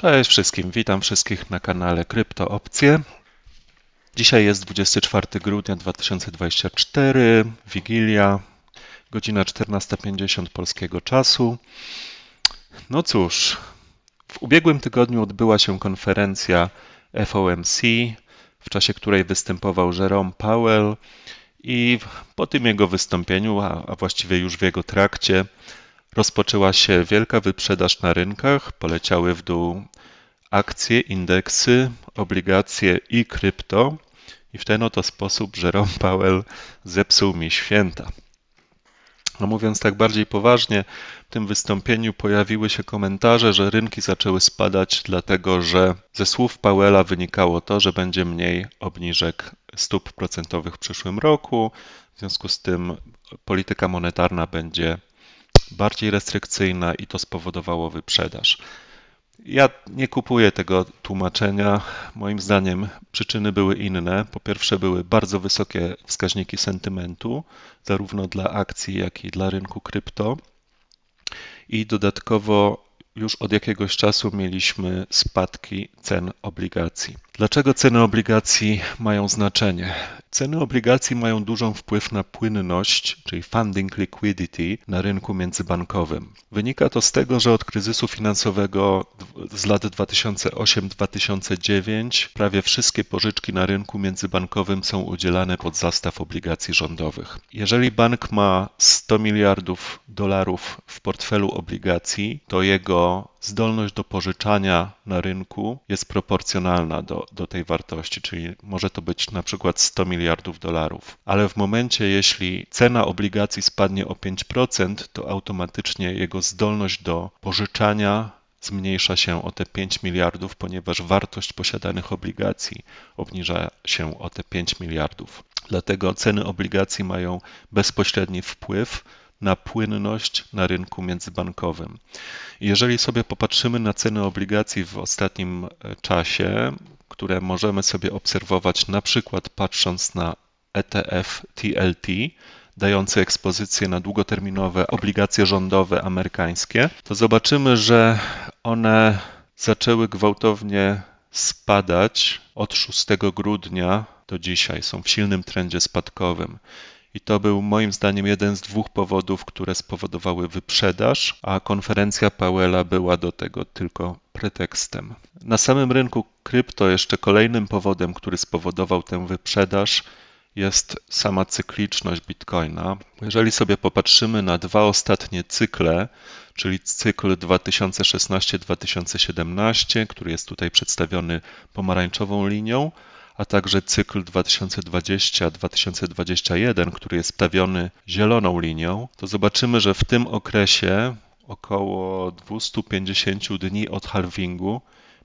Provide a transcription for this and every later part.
Cześć wszystkim, witam wszystkich na kanale Krypto Opcje. Dzisiaj jest 24 grudnia 2024, Wigilia, godzina 14.50 polskiego czasu. No cóż, w ubiegłym tygodniu odbyła się konferencja FOMC, w czasie której występował Jerome Powell i po tym jego wystąpieniu, a właściwie już w jego trakcie, rozpoczęła się wielka wyprzedaż na rynkach, poleciały w dół akcje, indeksy, obligacje i krypto. I w ten oto sposób Jerome Powell zepsuł mi święta. No mówiąc tak bardziej poważnie, w tym wystąpieniu pojawiły się komentarze, że rynki zaczęły spadać, dlatego że ze słów Powella wynikało to, że będzie mniej obniżek stóp procentowych w przyszłym roku. W związku z tym polityka monetarna będzie bardziej restrykcyjna i to spowodowało wyprzedaż. Ja nie kupuję tego tłumaczenia. Moim zdaniem przyczyny były inne. Po pierwsze, były bardzo wysokie wskaźniki sentymentu, zarówno dla akcji, jak i dla rynku krypto. I dodatkowo już od jakiegoś czasu mieliśmy spadki cen obligacji. Dlaczego ceny obligacji mają znaczenie? Ceny obligacji mają dużą wpływ na płynność, czyli funding liquidity na rynku międzybankowym. Wynika to z tego, że od kryzysu finansowego z lat 2008-2009 prawie wszystkie pożyczki na rynku międzybankowym są udzielane pod zastaw obligacji rządowych. Jeżeli bank ma 100 miliardów dolarów w portfelu obligacji, to jego zdolność do pożyczania na rynku jest proporcjonalna do, do tej wartości, czyli może to być na przykład 100 miliardów dolarów. Ale w momencie, jeśli cena obligacji spadnie o 5%, to automatycznie jego zdolność do pożyczania zmniejsza się o te 5 miliardów, ponieważ wartość posiadanych obligacji obniża się o te 5 miliardów. Dlatego ceny obligacji mają bezpośredni wpływ na płynność na rynku międzybankowym. Jeżeli sobie popatrzymy na ceny obligacji w ostatnim e, czasie, które możemy sobie obserwować na przykład patrząc na ETF TLT, dający ekspozycję na długoterminowe obligacje rządowe amerykańskie, to zobaczymy, że one zaczęły gwałtownie spadać od 6 grudnia do dzisiaj. Są w silnym trendzie spadkowym. I to był moim zdaniem jeden z dwóch powodów, które spowodowały wyprzedaż, a konferencja Powella była do tego tylko pretekstem. Na samym rynku krypto jeszcze kolejnym powodem, który spowodował tę wyprzedaż, jest sama cykliczność bitcoina. Jeżeli sobie popatrzymy na dwa ostatnie cykle, czyli cykl 2016-2017, który jest tutaj przedstawiony pomarańczową linią, a także cykl 2020-2021, który jest stawiony zieloną linią, to zobaczymy, że w tym okresie około 250 dni od halvingu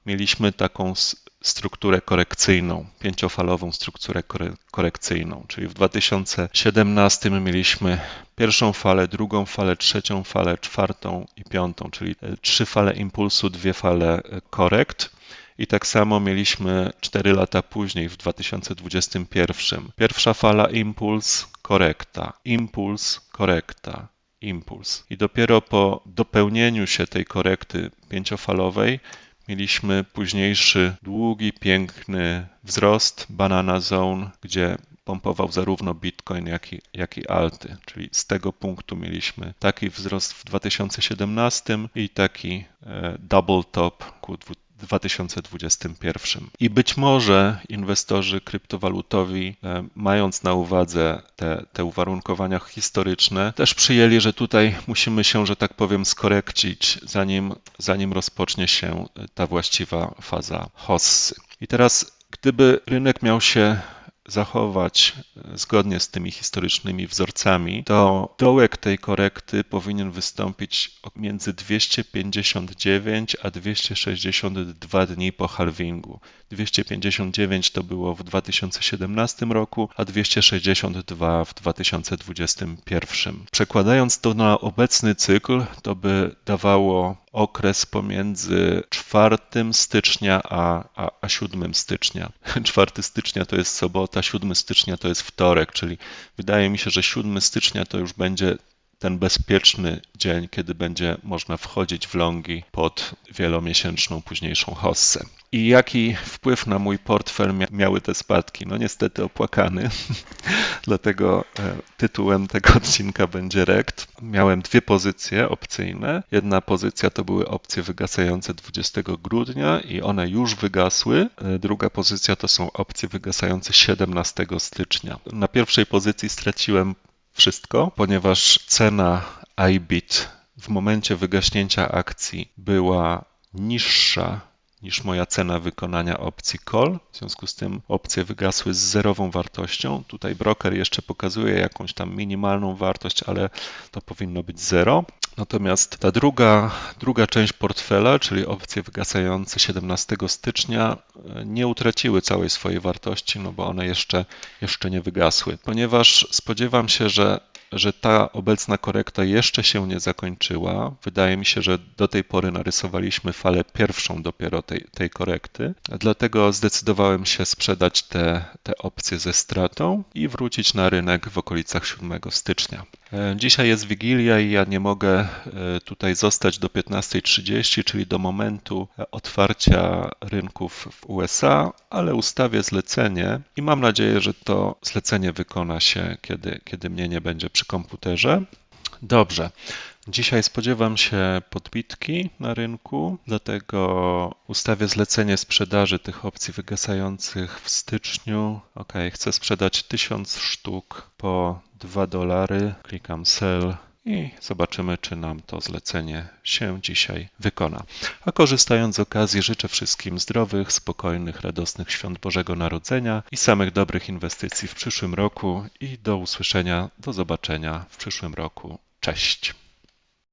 mieliśmy taką strukturę korekcyjną, pięciofalową strukturę korekcyjną, czyli w 2017 mieliśmy pierwszą falę, drugą falę, trzecią falę, czwartą i piątą, czyli trzy fale impulsu, dwie fale korekt. I tak samo mieliśmy 4 lata później, w 2021. Pierwsza fala impuls, korekta, impuls, korekta, impuls. I dopiero po dopełnieniu się tej korekty pięciofalowej mieliśmy późniejszy, długi, piękny wzrost banana zone, gdzie pompował zarówno Bitcoin, jak i, jak i alty. Czyli z tego punktu mieliśmy taki wzrost w 2017 i taki e, double top ku 2021. I być może inwestorzy kryptowalutowi, e, mając na uwadze te, te uwarunkowania historyczne, też przyjęli, że tutaj musimy się, że tak powiem, skorekcić, zanim, zanim rozpocznie się ta właściwa faza hossy. I teraz, gdyby rynek miał się zachować e, zgodnie z tymi historycznymi wzorcami, to dołek tej korekty powinien wystąpić między 259 a 262 dni po halvingu. 259 to było w 2017 roku, a 262 w 2021. Przekładając to na obecny cykl, to by dawało okres pomiędzy 4 stycznia a, a, a 7 stycznia. 4 stycznia to jest sobota, 7 stycznia to jest wtorek, czyli wydaje mi się, że 7 stycznia to już będzie ten bezpieczny dzień, kiedy będzie można wchodzić w longi pod wielomiesięczną późniejszą hossę. I jaki wpływ na mój portfel miały te spadki? No niestety opłakany, dlatego e, tytułem tego odcinka będzie rekt. Miałem dwie pozycje opcyjne. Jedna pozycja to były opcje wygasające 20 grudnia i one już wygasły. E, druga pozycja to są opcje wygasające 17 stycznia. Na pierwszej pozycji straciłem wszystko, ponieważ cena iBit w momencie wygaśnięcia akcji była niższa niż moja cena wykonania opcji call. W związku z tym opcje wygasły z zerową wartością. Tutaj broker jeszcze pokazuje jakąś tam minimalną wartość, ale to powinno być zero. Natomiast ta druga, druga część portfela, czyli opcje wygasające 17 stycznia, nie utraciły całej swojej wartości, no bo one jeszcze, jeszcze nie wygasły. Ponieważ spodziewam się, że że ta obecna korekta jeszcze się nie zakończyła. Wydaje mi się, że do tej pory narysowaliśmy falę pierwszą dopiero tej, tej korekty. Dlatego zdecydowałem się sprzedać te, te opcje ze stratą i wrócić na rynek w okolicach 7 stycznia. E, dzisiaj jest Wigilia i ja nie mogę e, tutaj zostać do 15.30, czyli do momentu otwarcia rynków w USA, ale ustawię zlecenie i mam nadzieję, że to zlecenie wykona się, kiedy, kiedy mnie nie będzie przy komputerze. Dobrze. Dzisiaj spodziewam się podbitki na rynku, dlatego ustawię zlecenie sprzedaży tych opcji wygasających w styczniu. Ok, chcę sprzedać 1000 sztuk po 2 dolary. Klikam sell i zobaczymy, czy nam to zlecenie się dzisiaj wykona. A korzystając z okazji, życzę wszystkim zdrowych, spokojnych, radosnych świąt Bożego Narodzenia i samych dobrych inwestycji w przyszłym roku. I do usłyszenia, do zobaczenia w przyszłym roku. Cześć.